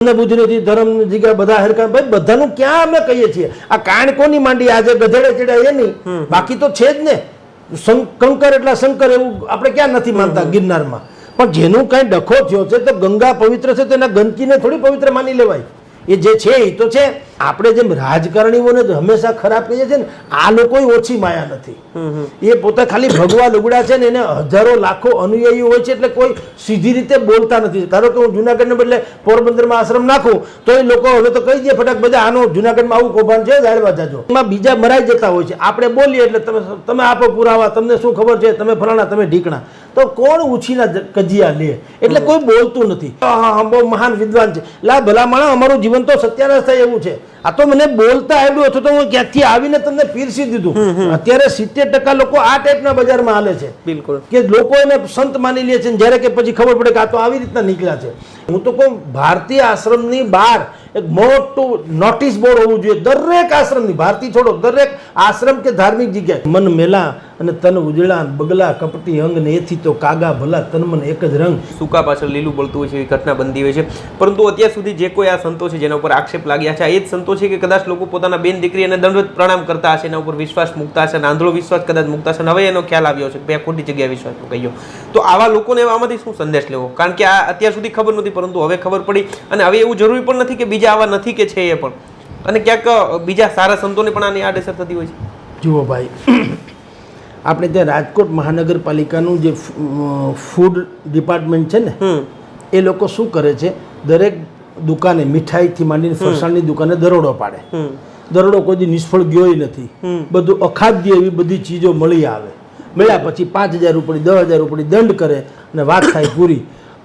બુદ્ધિ નથી ધર્મ જગ્યા બધા હરકા ભાઈ બધાનું ક્યાં અમે કહીએ છીએ? આ કાણ કોની માંડી? આજે ગધેડે ચડ્યા એની બાકી તો છે જ ને. શંકર કંકર એટલા શંકર એવું આપણે ક્યાં નથી માનતા ગિરનારમાં. પણ જેનું કાંઈ ડખો થયો છે તો ગંગા પવિત્ર છે તો એના ગંદકીને થોડી પવિત્ર માની લેવાય. એ જે છે એ તો છે. આપણે જેમ રાજકારણીઓને હંમેશા ખરાબ કહીએ છીએ ને, આ લોકો ઓછી માયા નથી. એ પોતે ખાલી ભગવા લુગડા છે ને એને હજારો લાખો અનુયાયીઓ હોય છે એટલે કોઈ સીધી રીતે બોલતા નથી. ધારો કે હું જુનાગઢને બદલે પોરબંદરમાં આશ્રમ નાખું, તો એ લોકો હવે તો કહી દે ફટાક બધા, આનો જુનાગઢમાં આવું કૌભાંડ છે, જાળવા જાજો. એમાં બીજા મરાઈ જતા હોય છે. આપણે બોલીએ એટલે તમે તમે આપો પુરાવા, તમને શું ખબર છે? તમે ફલાણા, તમે ઢીકણા. તો કોણ ઉછીના કજિયા લે? એટલે કોઈ બોલતું નથી. બહુ મહાન વિદ્વાન છે. લા, ભલા માણા અમારું જીવન તો સત્યાનાશ થાય એવું છે. આ તો મને બોલતા આવ્યું હતું તો હું ક્યાંથી આવીને તમને પીરસી દીધું. અત્યારે સિત્તેર ટકા લોકો આ ટાઈપના બજારમાં હાલે છે. બિલકુલ. કે લોકો એને સંત માની લે છે જ્યારે કે પછી ખબર પડે કે આ તો આવી રીતના નીકળ્યા છે. હું તો કહું, ભારતીય આશ્રમની બહાર એક મોટું નોટિસ બોર્ડ હોવું જોઈએ. દરેક આશ્રમની ભારતી છોડો, દરેક આશ્રમ કે ધાર્મિક જગ્યાએ. મન મેલા અને તન ઉજળા બગલા કપટી અંગ ને એથી તો કાગા ભલા, તન મન એક જ રંગ. સૂકા પાછળ લીલું બળતું હોય છે એવી ઘટના બનતી હોય છે. પરંતુ અત્યાર સુધી જે કોઈ આ સંતો છે જેના ઉપર આક્ષેપ લાગ્યા છે એ જ સંતો છે કે કદાચ લોકો પોતાના બેન દીકરી અને દંડવત પ્રણામ કરતા હશે, એના ઉપર વિશ્વાસ મૂકતા હશે આંધળો વિશ્વાસ કદાચ મૂકતા હશે. હવે એનો ખ્યાલ આવ્યો છે કે ખોટી જગ્યાએ વિશ્વાસ મૂકાઈ ગયો. તો આવા લોકોને આમાંથી શું સંદેશ લેવો? કારણ કે આ અત્યાર સુધી ખબર નહોતી પરંતુ હવે ખબર પડી અને હવે એવું જરૂરી પણ નથી કે બીજા આવા નથી કે છે એ પણ. અને ક્યાંક બીજા સારા સંતોને પણ આની આડઅસર થતી હોય છે. જુઓ ભાઈ આપણે ત્યાં રાજકોટ મહાનગરપાલિકાનું જે ફૂડ ડિપાર્ટમેન્ટ છે ને એ લોકો શું કરે છે? દરેક દુકાને મીઠાઈથી માંડીને ફરસાણની દુકાને દરોડો પાડે. દરોડો કોઈ નિષ્ફળ ગયો નથી. બધું અખાદ્ય એવી બધી ચીજો મળી આવે. મળ્યા પછી પાંચ હજાર રૂપિયા દસ હજાર રૂપિયા દંડ કરે અને વાત થાય પૂરી.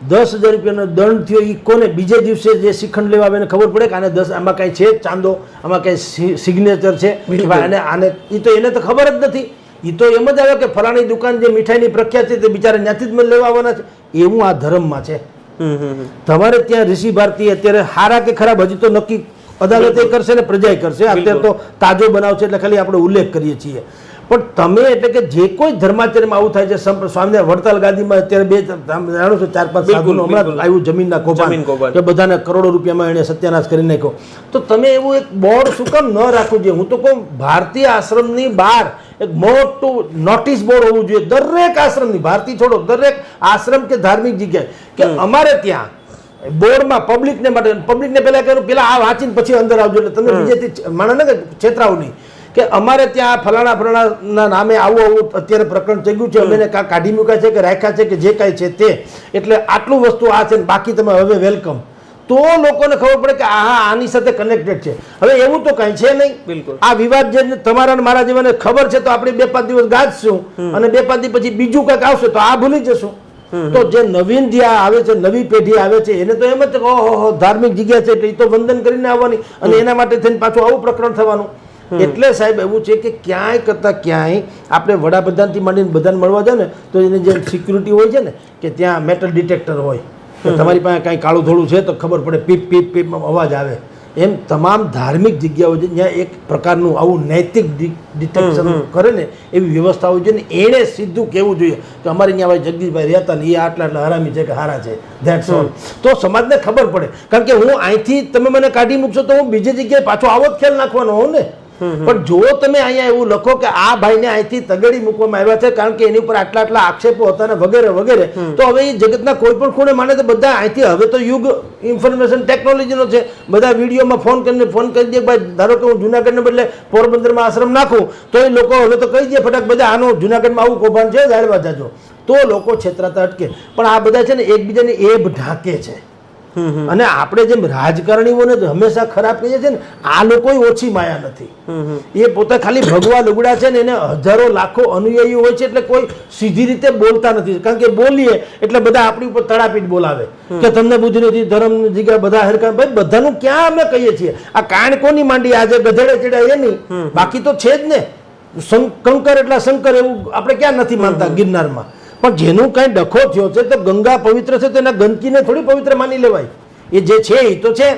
દસ હજાર રૂપિયાનો દંડ થયો એ કોને? બીજે દિવસે જે શ્રીખંડ લેવા આવે એને ખબર પડે કે આને દસ આમાં કાંઈ છે ચાંદો આમાં કાંઈ સિગ્નેચર છે. અને આને એ તો એને તો ખબર જ નથી. એ તો એમ જ આવે કે ફલાણી દુકાન જે મીઠાઈની પ્રખ્યાત છે તે બિચારા ત્યાંથી જ મને લેવા આવવાના છે. એવું આ ધર્મમાં છે. તમારે ત્યાં ઋષિ ભારતી અત્યારે હારા કે ખરાબ હજી તો નક્કી અદાલતે કરશે ને પ્રજાએ કરશે. અત્યારે તો તાજો બનાવશે એટલે ખાલી આપણે ઉલ્લેખ કરીએ છીએ. પણ તમે એટલે કે જે કોઈ ધર્માચર્યમાં આવું થાય છે સ્વામી વડતાલ ગાદીમાં અત્યારે બે જાણો છો ચાર પાંચ બિલકુલ, હમણાં આવ્યું જમીનના જમીન કૌભાંડ. કે બધાને કરોડો રૂપિયામાં એને સત્યાનાશ કરી નાખ્યો. તો તમે એવું એક બોર્ડ શું કામ ન રાખવું જોઈએ? હું તો કહું ભારતીય આશ્રમની બહાર એક મોટું નોટિસ બોર્ડ હોવું જોઈએ. દરેક આશ્રમની ભારતી છોડો દરેક આશ્રમ કે ધાર્મિક જગ્યાએ કે અમારે ત્યાં બોર્ડમાં પબ્લિકને માટે પબ્લિકને પહેલાં કહ્યું પેલા આ વાંચીને પછી અંદર આવજો. એટલે તમે બીજેથી માનો ને છેતરાવ નહીં. કે અમારે ત્યાં ફલાણા ફલાણાના નામે આવું આવું અત્યારે પ્રકરણ થઈ ગયું છે અમે કાઢી મૂક્યા છે કે રાખ્યા છે કે જે કાંઈ છે તે. એટલે આટલું વસ્તુ આ છે ને બાકી તમે હવે વેલકમ. તો લોકોને ખબર પડે કે આ આની સાથે કનેક્ટેડ છે. હવે એવું તો કઈ છે નહીં. બિલકુલ. આ વિવાદ જે તમારા મારા જેવાને ખબર છે તો આપણે બે પાંચ દિવસ ગાજશું અને બે પાંચ દિવસ પછી બીજું કંઈક આવશે તો આ ભૂલી જશું. તો જે નવીન જે આવે છે નવી પેઢી આવે છે એને તો એમ જ ઓહો ધાર્મિક જગ્યા છે એટલે એ તો વંદન કરીને આવવાની અને એના માટે થઈને પાછું આવું પ્રકરણ થવાનું. એટલે સાહેબ એવું છે કે ક્યાંય કરતાં ક્યાંય આપણે વડાપ્રધાનથી માંડીને બધાને મળવા જાય ને તો એની જે સિક્યુરિટી હોય છે ને કે ત્યાં મેટલ ડિટેક્ટર હોય તમારી પાસે કાંઈ કાળું ધોળું છે તો ખબર પડે પીપ પીપ પીપ અવાજ આવે. એમ તમામ ધાર્મિક જગ્યાઓ છે જ્યાં એક પ્રકારનું આવું નૈતિક ડિટેક્શન કરે ને એવી વ્યવસ્થા હોય છે ને એણે સીધું કહેવું જોઈએ કે અમારે અહીંયા ભાઈ જગદીશભાઈ રહેતા ને એ આટલા આટલા હરામી છે કે હારા છે ધેટ્સ ઓલ તો સમાજને ખબર પડે. કારણ કે હું અહીંથી તમે મને કાઢી મૂકશો તો હું બીજી જગ્યાએ પાછો આવો જ ખ્યાલ નાખવાનો હોઉં ને. પણ જો તમે અહીંયા એવું લખો કે આ ભાઈને અહીંથી તગડી મૂકવામાં આવ્યા છે કારણ કે એની ઉપર આટલા આટલા આક્ષેપો હતા ને વગેરે વગેરે તો હવે એ જગતના કોઈ પણ ખૂણે માને તો બધા અહીંથી હવે તો યુગ ઇન્ફોર્મેશન ટેકનોલોજીનો છે. બધા વિડીયોમાં ફોન કરીને ફોન કરી દે ભાઈ ધારો કે હું જુનાગઢને બદલે પોરબંદરમાં આશ્રમ નાખું તો એ લોકો હવે તો કહી દે ફટાક બધા આનો જુનાગઢમાં આવું કૌભાંડ છે જાળવા જાજો. તો લોકો છેતરાતા અટકે. પણ આ બધા છે ને એકબીજાની એબ ઢાંકે છે. અને આપણે જેમ રાજકારણીઓને હંમેશા ખરાબ કહીએ છીએ ને આ લોકો ઓછી માયા નથી. એ પોતે ખાલી ભગવા લુગડા છે ને એને હજારો લાખો અનુયાયીઓ હોય છે એટલે કોઈ સીધી રીતે બોલતા નથી. કારણ કે બોલીએ એટલે બધા આપણી ઉપર તડાપીટ બોલાવે. કે તમને બુદ્ધિ નથી ધર્મ જગ્યા બધા હરકા ભાઈ બધાનું ક્યાં અમે કહીએ છીએ? આ કાણ કોની માંડી? આજે ગધેડે ચડ્યા એની બાકી તો છે જ ને. શંકર એટલા શંકર એવું આપણે ક્યાં નથી માનતા ગિરનારમાં. પણ જેનું કાંઈ ડખો થયો છે તો ગંગા પવિત્ર છે તો એના ગંદકીને થોડી પવિત્ર માની લેવાય. એ જે છે, એ તો છે.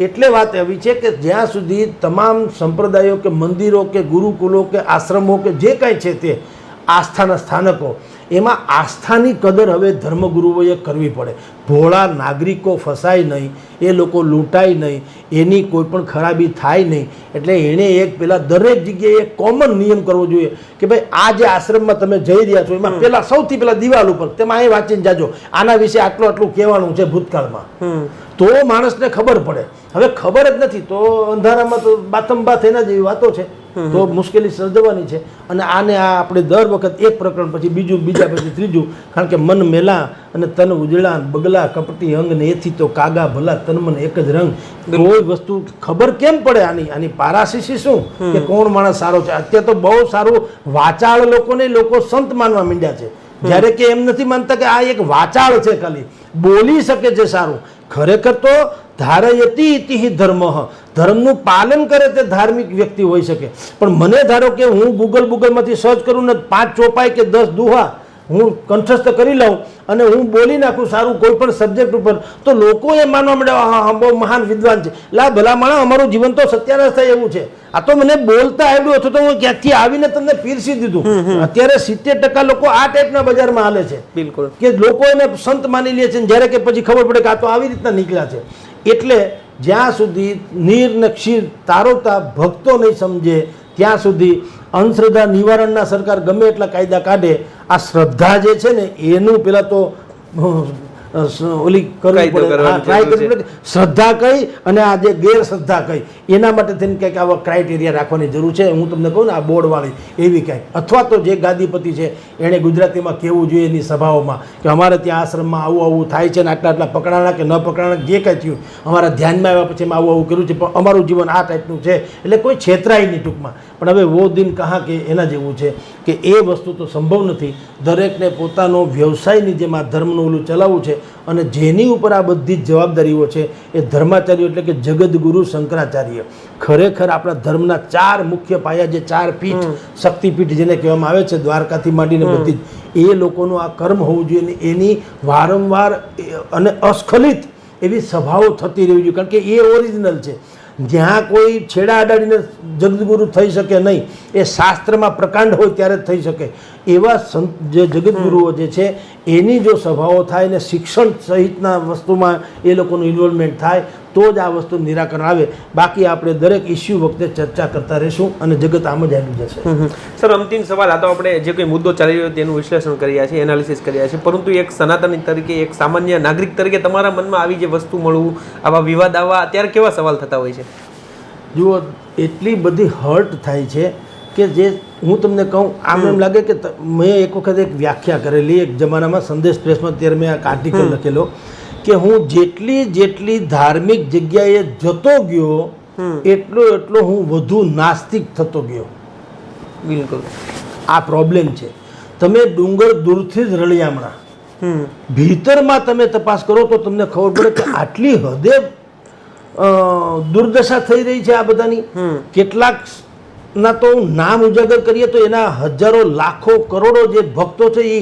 એટલે વાત એવી છે કે જ્યાં સુધી તમામ સંપ્રદાયો કે મંદિરો કે ગુરુકુલો કે આશ્રમો કે જે કાંઈ છે તે આસ્થાના સ્થાનકો એમાં આસ્થાની કદર હવે ધર્મગુરુઓએ કરવી પડે. ભોળા નાગરિકો ફસાય નહીં એ લોકો લૂંટાય નહીં એની કોઈ પણ ખરાબી થાય નહીં. એટલે એણે એક પેલા દરેક જગ્યાએ એક કોમન નિયમ કરવો જોઈએ કે ભાઈ આ જે આશ્રમમાં તમે જઈ રહ્યા છો એમાં પેલા સૌથી પેલા દિવાલ ઉપર તેમાં અહીં વાંચીને જાજો આના વિશે આટલું આટલું કહેવાનું છે ભૂતકાળમાં. તો માણસને ખબર પડે. હવે ખબર જ નથી તો અંધારામાં તો બાથમ બાથ એના જેવી વાતો છે. તો મુશ્કેલી સર્જવાની છે. અને આને આ આપણે દર વખત એક પ્રકરણ પછી બીજું બીજા પછી ત્રીજું કારણ કે મન મેલા અને તન ઉજળા બગલા કપટી અંગ ને એથી તો કાગા ભલા તન મન એક જ રંગ. કોઈ વસ્તુ ખબર કેમ પડે આની? આની પારાશીસી શું કે કોણ માણસ સારો છે? અત્યારે તો બહુ સારું વાચાળ લોકોને લોકો સંત માનવા માંડ્યા છે. જ્યારે કે એમ નથી માનતા કે આ એક વાચાળ છે ખાલી. બોલી શકે છે સારું. ખરેખર તો ધારયતિ ઇતિ ધર્મ. ધર્મનું પાલન કરે તે ધાર્મિક વ્યક્તિ હોઈ શકે. પણ મને ધારો કે હું ગૂગલ ગૂગલમાંથી સર્ચ કરું ને પાંચ ચોપાઈ કે દસ દુહા હું કંઠસ્થ કરી લઉં અને હું બોલી નાખું સારું કોઈ પણ સબ્જેક્ટ ઉપર તો લોકો એ માનવા માંડે હા હા બહુ મહાન વિદ્વાન છે. લા ભલા માણા અમારું જીવન તો સત્યાનાશ થાય એવું છે. આ તો મને બોલતા આવડ્યું હતું તો હું ક્યાંથી આવીને તમને પીરસી દીધું. અત્યારે સિત્તેર ટકા લોકો આ ટાઈપના બજારમાં હાલે છે. બિલકુલ. કે લોકો એને સંત માની લે છે જ્યારે કે પછી ખબર પડે કે આ તો આવી રીતના નીકળ્યા છે. એટલે જ્યાં સુધી નીર ક્ષીર તારોતા ભક્તો નહીં સમજે, ત્યાં સુધી અંધશ્રદ્ધા નિવારણના સરકાર ગમે એટલા કાયદા કાઢે, આ શ્રદ્ધા જે છે ને, એનું પેલા તો ઓલી કરવી પડે. જરૂર કરવી પડે. શ્રદ્ધા કઈ અને આ જે ગેરશ્રદ્ધા કઈ એના માટે થઈને કંઈક આવા ક્રાઇટેરિયા રાખવાની જરૂર છે. હું તમને કહું ને આ બોર્ડવાળી એવી કંઈક અથવા તો જે ગાદીપતિ છે એણે ગુજરાતીમાં કહેવું જોઈએ એની સભાઓમાં કે અમારે ત્યાં આશ્રમમાં આવું આવું થાય છે ને આટલા આટલા પકડાણા કે ન પકડાણા જે કાંઈ થયું અમારા ધ્યાનમાં આવ્યા પછી એમાં આવું આવું કર્યું છે. પણ અમારું જીવન આ ટાઈપનું છે. એટલે કોઈ છેતરાય નહીં ટૂંકમાં. પણ હવે વો દિન કહા કે એના જેવું છે કે એ વસ્તુ તો સંભવ નથી. દરેકને પોતાનો વ્યવસાયની જેમ આ ધર્મનું ઓલું ચલાવવું છે અને જેની ઉપર આ બધી જ જવાબદારીઓ છે એ ધર્માચાર્ય એટલે કે જગદગુરુ શંકરાચાર્ય. ખરેખર આપણા ધર્મના ચાર મુખ્ય પાયા જે ચાર પીઠ શક્તિપીઠ જેને કહેવામાં આવે છે દ્વારકાથી માંડીને બધી એ લોકોનું આ કર્મ હોવું જોઈએ અને એની વારંવાર અને અસ્ખલિત એવી સભાઓ થતી રહેવી જોઈએ. કારણ કે એ ઓરિજિનલ છે. જ્યાં કોઈ છેડા અડાડીને જગદગુરુ થઈ શકે નહીં, એ શાસ્ત્રમાં પ્રકાંડ હોય ત્યારે જ થઈ શકે. એવા સંત જે જગતગુરુઓ જે છે, એની જો સભાઓ થાય ને શિક્ષણ સહિતના વસ્તુમાં એ લોકોનું ઇન્વોલ્વમેન્ટ થાય તો જ આ વસ્તુ નિરાકરણ આવે. બાકી આપણે દરેક ઇસ્યુ વખતે ચર્ચા કરતા રહીશું અને જગત આમ જ આવી જશે. સર અંતિમ સવાલ આ તો આપણે જે કોઈ મુદ્દો ચાલી રહ્યો તેનું વિશ્લેષણ કર્યા છે એનાલિસિસ કર્યા છે. પરંતુ એક સનાતની તરીકે એક સામાન્ય નાગરિક તરીકે તમારા મનમાં આવી જે વસ્તુ મળવું આવા વિવાદ આવવા ત્યારે કેવા સવાલ થતા હોય છે? જુઓ એટલી બધી હર્ટ થાય છે કે જે હું તમને કહું આમ એમ લાગે કે મેં એક વખત એક વ્યાખ્યા કરેલી એક જમાનામાં સંદેશ પ્રેસમાં ત્યારે મેં આ આર્ટિકલ લખેલો. કે હું જેટલી જેટલી ધાર્મિક જગ્યાએ જતો ગયો એટલો એટલો હું વધુ નાસ્તિક થતો ગયો. બિલકુલ. આ પ્રોબ્લેમ છે. તમે ડુંગર દૂરથી જ રળિયામણા. ભીતરમાં તમે તપાસ કરો તો તમને ખબર પડે કે આટલી હદે દુર્દશા થઈ રહી છે આ બધાની. કેટલાક ના તો નામ ઉજાગર કરીએ તો એના હજારો લાખો કરોડો જે ભક્તો છે એ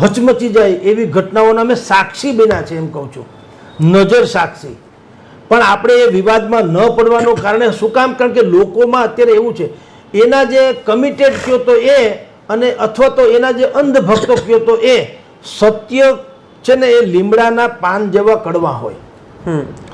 હચમચી જાય એવી ઘટનાઓના અમે સાક્ષી બન્યા છે એમ કહું છું. નજર સાક્ષી. પણ આપણે એ વિવાદમાં ન પડવાનું કારણે શું કામ? કારણ કે લોકોમાં અત્યારે એવું છે એના જે કમિટેડ કયો તો એ અને અથવા તો એના જે અંધભક્તો કયો તો એ સત્ય છે ને એ લીમડાના પાન જેવા કડવા હોય.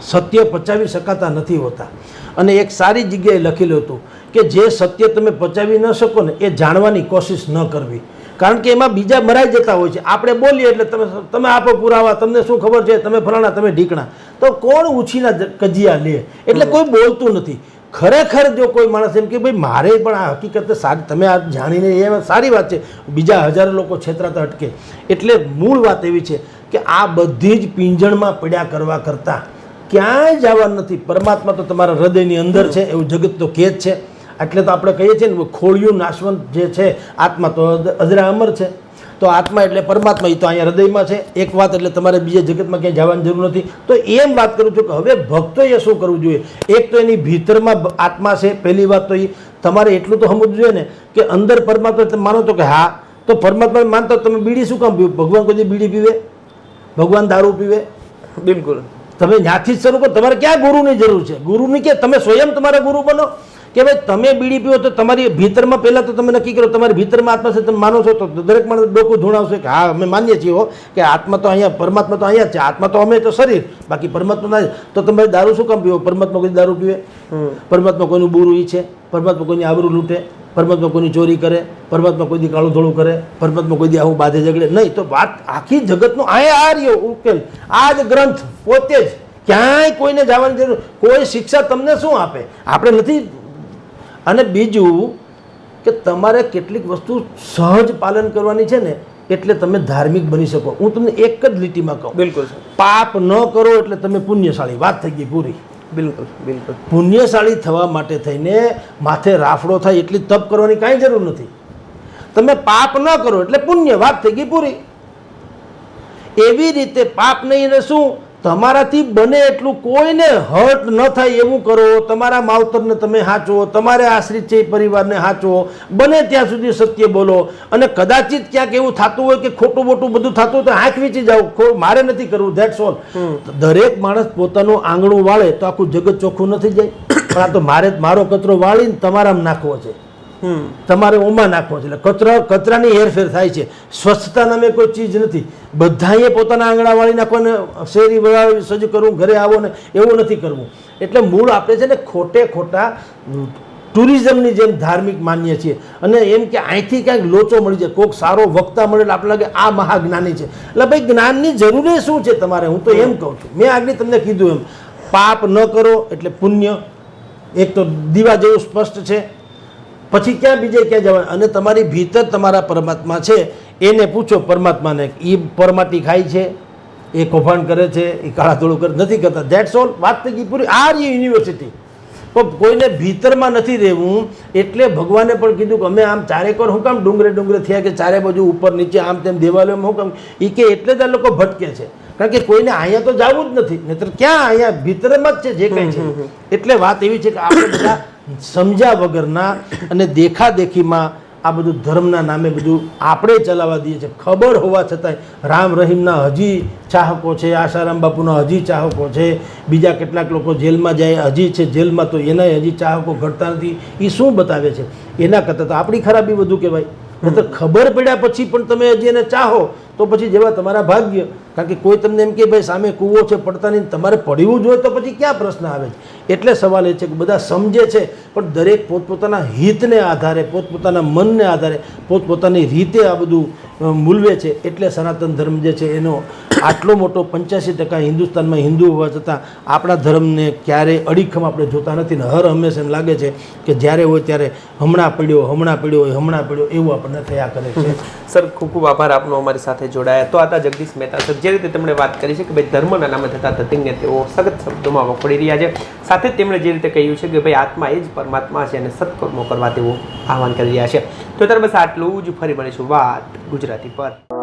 સત્ય પચાવી શકાતા નથી હોતા. અને એક સારી જગ્યાએ લખેલું હતું કે જે સત્ય તમે પચાવી ન શકો ને એ જાણવાની કોશિશ ન કરવી. કારણ કે એમાં બીજા મરાઈ જતા હોય છે. આપણે બોલીએ એટલે તમે તમે આપો પુરાવા તમને શું ખબર છે? તમે ફલાણા તમે ઢીકણા. તો કોણ ઉછીના કજિયા લે? એટલે કોઈ બોલતું નથી. ખરેખર જો કોઈ માણસ એમ કે ભાઈ મારે પણ આ હકીકત સારી તમે આ જાણીને એ સારી વાત છે. બીજા હજારો લોકો છેતરાતા અટકે. એટલે મૂળ વાત એવી છે કે આ બધી જ પિંજણમાં પડ્યા કરવા કરતાં ક્યાંય જવાનું નથી. પરમાત્મા તો તમારા હૃદયની અંદર છે એવું જગત તો કે જ છે. એટલે તો આપણે કહીએ છીએ ને ખોળિયું નાશવંત જે છે આત્મા તો અજરા અમર છે. તો આત્મા એટલે પરમાત્મા એ તો અહીંયા હૃદયમાં છે. એક વાત એટલે તમારે બીજા જગતમાં ક્યાંય જવાની જરૂર નથી. તો એમ વાત કરું છું કે હવે ભક્તોએ શું કરવું જોઈએ? એક તો એની ભીતરમાં આત્મા છે પહેલી વાત તો એ. તમારે એટલું તો સમજવું જોઈએ ને કે અંદર પરમાત્મા તમે માનો તો કે હા તો પરમાત્મા માનતો તમે બીડી શું કામ પીવો? ભગવાન કોઈ બીડી પીવે? ભગવાન દારૂ પીવે? બિલકુલ. તમે જ્યાંથી જ શરૂ કરો. તમારે ક્યાં ગુરુની જરૂર છે? ગુરુની કે તમે સ્વયં તમારા ગુરુ બનો. કે ભાઈ તમે બીડી પીઓ તો તમારી ભીતરમાં પહેલાં તો તમે નક્કી કરો તમારી ભીતરમાં આત્મા છે તમે માનો છો તો દરેક માણસ ડોકું ધૂણાવશે કે હા અમે માનીએ છીએ કે આત્મા તો અહીંયા પરમાત્મા તો અહીંયા જ છે આત્મા તો અમે તો શરીર બાકી પરમાત્મા ના તો તમે દારૂ શું કામ પીવો? પરમાત્મા કોઈ દારૂ પીવે? પરમાત્મા કોઈનું બુરું છે પરમાત્મા કોઈની આબરૂ લૂંટે? પરમાત્મા કોઈની ચોરી કરે? પરમાત્મા કોઈ દી કાળું ધોળું કરે? પરમાત્મા કોઈ દી આવું બાધે ઝઘડે? નહીં તો વાત આખી જગતનો આયા આ રહ્યો ઉકેલ. આ જ ગ્રંથ પોતે જ ક્યાંય કોઈને જવાની જરૂર કોઈ શિક્ષા તમને શું આપે? આપણે નથી અને બીજું કે તમારે કેટલીક વસ્તુ સહજ પાલન કરવાની છે ને એટલે તમે ધાર્મિક બની શકો. હું તમને એક જ લીટીમાં કહું. બિલકુલ પાપ ન કરો એટલે તમે પુણ્યશાળી. વાત થઈ ગઈ પૂરી. બિલકુલ બિલકુલ. પુણ્યશાળી થવા માટે થઈને માથે રાફડો થાય એટલી તપ કરવાની કાંઈ જરૂર નથી. તમે પાપ ન કરો એટલે પુણ્ય. વાત થઈ ગઈ પૂરી. એવી રીતે પાપ નહીં ને શું તમારાથી બને એટલું કોઈને હર્ટ ન થાય એવું કરો. તમારા માવતરને તમે સાચવો તમારે આશ્રિત છે એ પરિવારને સાચવો બને ત્યાં સુધી સત્ય બોલો. અને કદાચિત ક્યાંક એવું થતું હોય કે ખોટું મોટું બધું થતું હોય તો આંખ વીચી જાઓ. મારે નથી કરવું ધેટ્સ ઓલ દરેક માણસ પોતાનું આંગણું વાળે તો આખું જગત ચોખ્ખું નથી જાય. પણ આ તો મારે મારો કચરો વાળીને તમારામાં નાખવો છે. તમારે ઓમાં નાખવો છે. એટલે કચરા, કચરાની હેરફેર થાય છે. સ્વચ્છતા નામે કોઈ ચીજ નથી. બધાએ પોતાના આંગણા વાળી નાખવાને, શેરી વળાવી, સજ્જ કરવું, ઘરે આવો ને એવું નથી કરવું. એટલે મૂળ આપણે છે ને ખોટે ખોટા ટુરિઝમની જેમ ધાર્મિક માનીએ છીએ. અને એમ કે અહીંથી ક્યાંક લોચો મળી જાય કોઈક સારો વક્તા મળે એટલે આપણે લાગે આ મહાજ્ઞાની છે. એટલે ભાઈ, જ્ઞાનની જરૂર શું છે તમારે? હું તો એમ કહું છું. મેં આગળ તમને કીધું એમ. પાપ ન કરો એટલે પુણ્ય. એક તો દીવા જેવું સ્પષ્ટ છે. પછી ક્યાં બીજે ક્યાં જવાય? અને તમારી ભીતર તમારા પરમાત્મા છે એને પૂછો પરમાત્માને એ પરમાટી ખાય છે? એ કૌભાંડ કરે છે? એ કાળા ધોળું કરે? નથી કરતા. ધેટ્સ ઓલ વાત થઈ ગઈ પૂરી. આ રહી યુનિવર્સિટી પણ કોઈને ભીતરમાં નથી રહેવું એટલે ભગવાને પણ કીધું કે અમે આમ ચારેકોર હું કામ ડુંગરે ડુંગરે થયા કે ચારે બાજુ ઉપર નીચે આમ તેમ દેવાલોમાં હું કામ? એ કે એટલે જ આ લોકો ભટકે છે. કારણ કે કોઈને અહીંયા તો જવું જ નથી. નહીતર ક્યાં અહીંયા? ભીતરમાં જ છે જે કંઈ છે. એટલે વાત એવી છે કે આપણે બધા સમજ્યા વગરના અને દેખાદેખીમાં આ બધું ધર્મના નામે બધું આપણે ચલાવવા દઈએ છીએ. ખબર હોવા છતાંય રામ રહીમના હજી ચાહકો છે, આશારામ બાપુના હજી ચાહકો છે, બીજા કેટલાક લોકો જેલમાં જાય, હજી છે જેલમાં તો એના હજી ચાહકો ઘટતા નથી. એ શું બતાવે છે? એના કરતાં તો આપણી ખરાબી બધું કહેવાય. નહીંતર ખબર પડ્યા પછી પણ તમે હજી એને ચાહો તો પછી જેવા તમારા ભાગ્ય કારણ કે કોઈ તમને એમ કે ભાઈ સામે કૂવો છે, પડતા નહીં, તમારે પડવું જોઈએ તો પછી ક્યાં પ્રશ્ન આવે છે? એટલે સવાલ એ છે કે બધા સમજે છે, પણ દરેક પોતપોતાના હિતને આધારે, પોતપોતાના મનને આધારે, પોતપોતાની રીતે આ બધું મૂલવે છે. એટલે સનાતન ધર્મ જે છે એનો આટલો મોટો પંચ્યાસી ટકા હિન્દુસ્તાનમાં હિન્દુ હોવા છતાં આપણા ધર્મને ક્યારેય અડીખમ આપણે જોતા નથી ને હર હંમેશા એમ લાગે છે કે જ્યારે હોય ત્યારે હમણાં પડ્યો હમણાં પડ્યો હોય હમણાં પડ્યો, એવું આપણને થયા કરે છે. સર, ખૂબ ખૂબ આભાર, આપનો અમારી સાથે જોડાયા. તો આતા જગદીશ મહેતા સર, જે રીતે તેમણે વાત કરી છે કે ભાઈ ધર્મના નામે થતા ધતિંગને તેઓ સખત શબ્દોમાં વખોડી રહ્યા છે. સાથે તેમણે જે રીતે કહ્યું છે કે ભાઈ આત્મા એ જ પરમાત્મા છે અને સત્કર્મો કરવા તેઓ આહવાન કરી રહ્યા છે. તો ત્યારે બસ આટલું જ. ફરી મળીશું વાત ગુજરાતી પર.